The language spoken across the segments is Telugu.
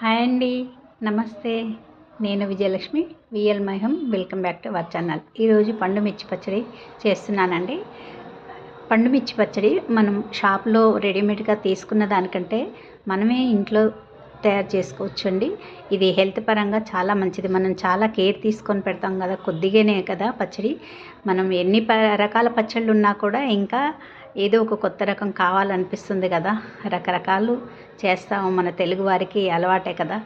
హాయ్ అండి. నమస్తే. నేను Vijayalakshmi VL మహం welcome back to our channel. ఈరోజు పండు మిర్చి పచ్చడి చేస్తున్నానండి. పండు మిర్చి పచ్చడి మనం షాప్లో రెడీమేడ్గా తీసుకున్న దానికంటే మనమే ఇంట్లో తయారు చేసుకోవచ్చండి. ఇది హెల్త్ పరంగా చాలా మంచిది. మనం చాలా కేర్ తీసుకొని పెడతాం కదా కొద్దిగానే కదా పచ్చడి. మనం ఎన్ని ప రకాల పచ్చళ్ళు ఉన్నా కూడా ఇంకా ఏదో ఒక కొత్త రకం కావాలనిపిస్తుంది కదా. రకరకాలు చేస్తాము మన తెలుగు వారికి అలవాటే కదా.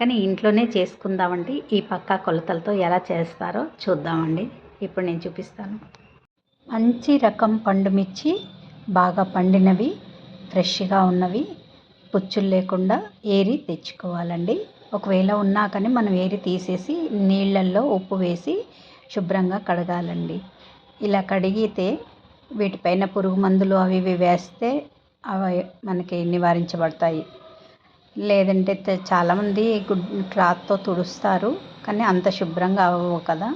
కానీ ఇంట్లోనే చేసుకుందామండి. ఈ పక్కా కొలతలతో ఎలా చేస్తారో చూద్దామండి. ఇప్పుడు నేను చూపిస్తాను. మంచి రకం పండు మిర్చి బాగా పండినవి ఫ్రెష్గా ఉన్నవి పుచ్చులు లేకుండా ఏరి తెచ్చుకోవాలండి. ఒకవేళ ఉన్నా కానీ మనం ఏరి తీసేసి నీళ్ళల్లో ఉప్పు వేసి శుభ్రంగా కడగాలండి. ఇలా కడిగితే వీటిపైన పురుగు మందులు అవి ఇవి వేస్తే అవి మనకి నివారించబడతాయి. లేదంటే చాలామంది గుడ్ క్లాత్తో తుడుస్తారు కానీ అంత శుభ్రంగా అవ్వవు కదా.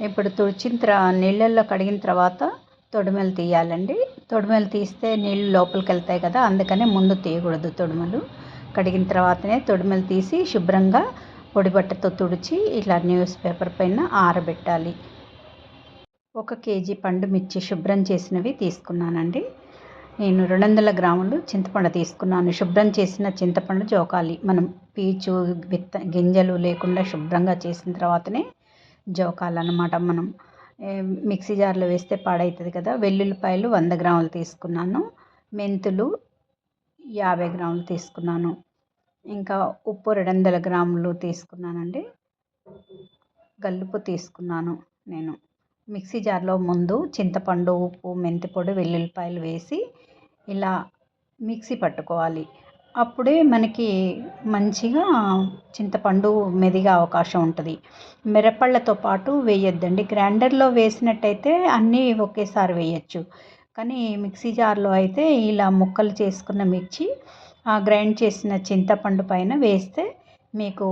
ఇప్పుడు తుడిచిన తర్వాత నీళ్ళల్లో కడిగిన తర్వాత తొడిమెలు తీయాలండి. తొడిమెలు తీస్తే నీళ్ళు లోపలికి వెళ్తాయి కదా అందుకనే ముందు తీయకూడదు తొడుమలు. కడిగిన తర్వాతనే తొడిమెలు తీసి శుభ్రంగా పొడిబట్టతో తుడిచి ఇలా న్యూస్ పేపర్ పైన ఆరబెట్టాలి. ఒక కేజీ పండు మిర్చి శుభ్రం చేసినవి తీసుకున్నానండి. నేను రెండు వందల గ్రాములు చింతపండు తీసుకున్నాను. శుభ్రం చేసిన చింతపండు జోకాలి. మనం పీచు విత్త గింజలు లేకుండా శుభ్రంగా చేసిన తర్వాతనే జోకాలన్నమాట మనం. మిక్సీ జార్లో వేస్తే పాడవుతుంది కదా. వెల్లుల్లిపాయలు వంద గ్రాములు తీసుకున్నాను. మెంతులు యాభై గ్రాములు తీసుకున్నాను. ఇంకా ఉప్పు రెండు వందల గ్రాములు తీసుకున్నానండి. గల్లుపు తీసుకున్నాను నేను. మిక్సీ జార్లో ముందు చింతపండు ఉప్పు మెంతిపొడి వెల్లుల్లిపాయలు వేసి ఇలా మిక్సీ పట్టుకోవాలి. అప్పుడే మనకి మంచిగా చింతపండు మెదిగే అవకాశం ఉంటుంది. మిరపళ్ళతో పాటు వేయొద్దండి. గ్రైండర్లో వేసినట్టయితే అన్నీ ఒకేసారి వేయచ్చు. కానీ మిక్సీ జార్లో అయితే ఇలా ముక్కలు చేసుకున్న మిర్చి ఆ గ్రైండ్ చేసిన చింతపండు పైన వేస్తే మీకు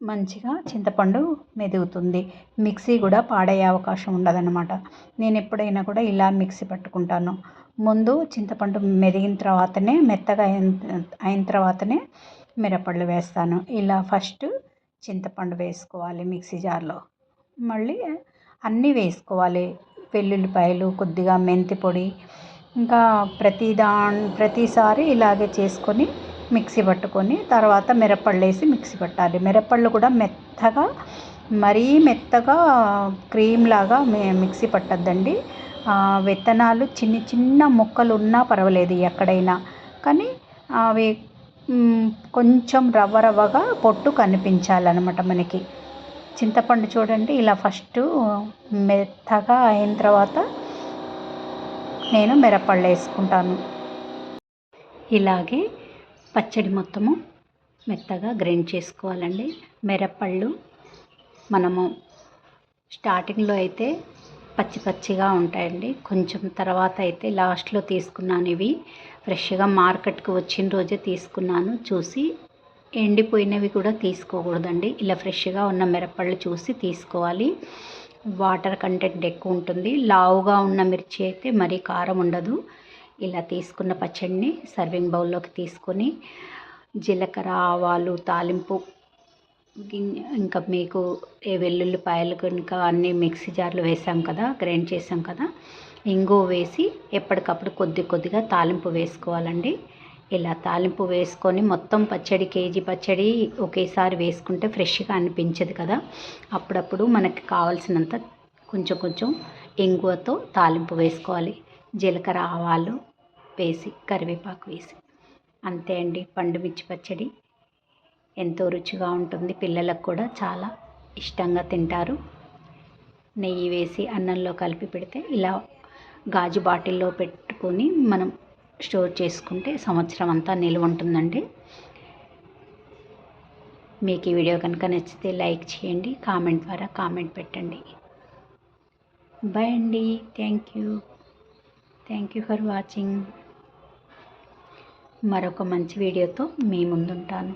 మంచిగా చింతపండు మెదుగుతుంది. మిక్సీ కూడా పాడయ్యే అవకాశం ఉండదన్నమాట. నేను ఎప్పుడైనా కూడా ఇలా మిక్సీ పట్టుకుంటాను. ముందు చింతపండు మెదిగిన తర్వాతనే మెత్తగా అయిన తర్వాతనే మిరపళ్ళు వేస్తాను. ఇలా ఫస్ట్ చింతపండు వేసుకోవాలి మిక్సీ జార్లో. మళ్ళీ అన్నీ వేసుకోవాలి. వెల్లుల్లిపాయలు కొద్దిగా మెంతి పొడి ఇంకా ప్రతి దా ప్రతిసారి ఇలాగే చేసుకొని మిక్సీ పట్టుకొని తర్వాత మిరప్పళ్ళు వేసి మిక్సీ పట్టాలి. మిరప్పళ్ళు కూడా మెత్తగా మరీ మెత్తగా క్రీమ్ లాగా మిక్సీ పట్టద్దండి. విత్తనాలు చిన్న చిన్న ముక్కలు ఉన్నా పర్వాలేదు ఎక్కడైనా. కానీ అవి కొంచెం రవ్వ రవ్వగా పొట్టు కనిపించాలన్నమాట మనకి. చింతపండు చూడండి ఇలా ఫస్ట్ మెత్తగా అయిన తర్వాత నేను మిరపళ్ళు వేసుకుంటాను. ఇలాగే పచ్చడి మొత్తము మెత్తగా గ్రైండ్ చేసుకోవాలండి. మిరప్పళ్ళు మనము స్టార్టింగ్లో అయితే పచ్చి పచ్చిగా ఉంటాయండి. కొంచెం తర్వాత అయితే లాస్ట్లో తీసుకున్నాను ఇవి. ఫ్రెష్గా మార్కెట్కి వచ్చిన రోజే తీసుకున్నాను. చూసి ఎండిపోయినవి కూడా తీసుకోకూడదండి. ఇలా ఫ్రెష్గా ఉన్న మిరపళ్ళు చూసి తీసుకోవాలి. వాటర్ కంటెంట్ ఎక్కువ ఉంటుంది. లావుగా ఉన్న మిర్చి అయితే మరీ కారం ఉండదు. ఇలా తీసుకున్న పచ్చడిని సర్వింగ్ బౌల్లోకి తీసుకొని జీలకర్ర ఆవాలు తాలింపు ఇంకా మీకు ఏ వెల్లుల్లిపాయలు కనుక అన్నీ మిక్సీ జార్లో వేసాం కదా గ్రైండ్ చేసాం కదా ఇంగువ వేసి ఎప్పటికప్పుడు కొద్ది కొద్దిగా తాలింపు వేసుకోవాలండి. ఇలా తాలింపు వేసుకొని మొత్తం పచ్చడి కేజీ పచ్చడి ఒకేసారి వేసుకుంటే ఫ్రెష్గా అనిపించదు కదా. అప్పుడప్పుడు మనకి కావాల్సినంత కొంచెం కొంచెం ఇంగువతో తాలింపు వేసుకోవాలి. జీలకర్ర ఆవాలు వేసి కరివేపాకు వేసి. అంతే అండి పండు మిర్చి పచ్చడి. ఎంతో రుచిగా ఉంటుంది. పిల్లలకు కూడా చాలా ఇష్టంగా తింటారు. నెయ్యి వేసి అన్నంలో కలిపి పెడితే ఇలా గాజు బాటిల్లో పెట్టుకొని మనం స్టోర్ చేసుకుంటే సంవత్సరం అంతా నిల్వ ఉంటుందండి. మీకు ఈ వీడియో కనుక నచ్చితే లైక్ చేయండి కామెంట్ ద్వారా కామెంట్ పెట్టండి. బాయ్ అండి. Thank you. Thank you for watching. మరొక మంచి వీడియోతో మీ ముందుంటాను.